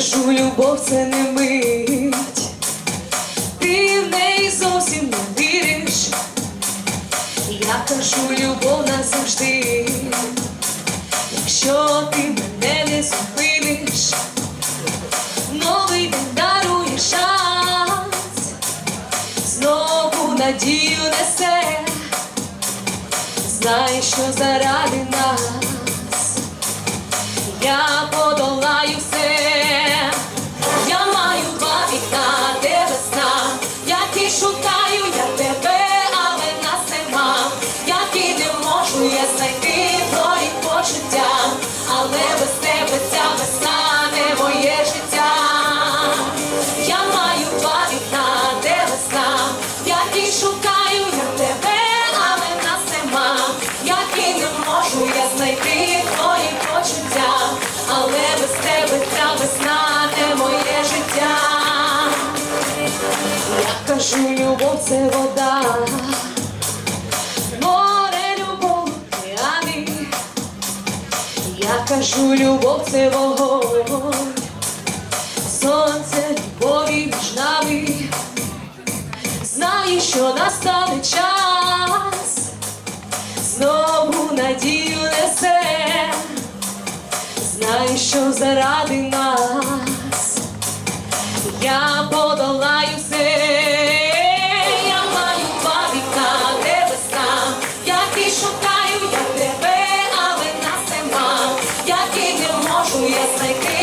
любов це не мить, ти в неї зовсім не віриш. Я кажу, любов назавжди, якщо ти мене не зупиниш, новий день дарує шанс, знову надію несе, знай, що заради нас це вода, море любов, океани. Я кажу, любов це вогонь, сонце любові між нами. Знаю, що настане час, знову надію несе, знаю, що заради нас я подолаю все. Які не можу я знайти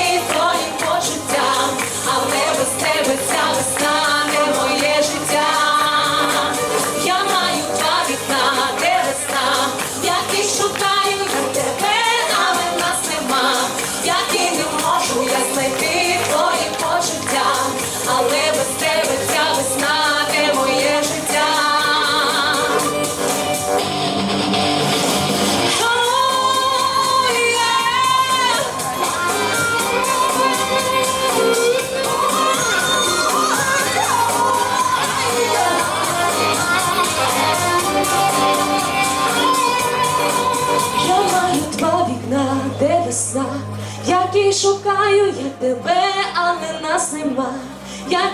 шукаю я тебе, але нас нема,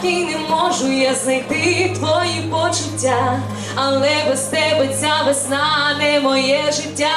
і не можу я знайти твої почуття, але без тебе ця весна не моє життя.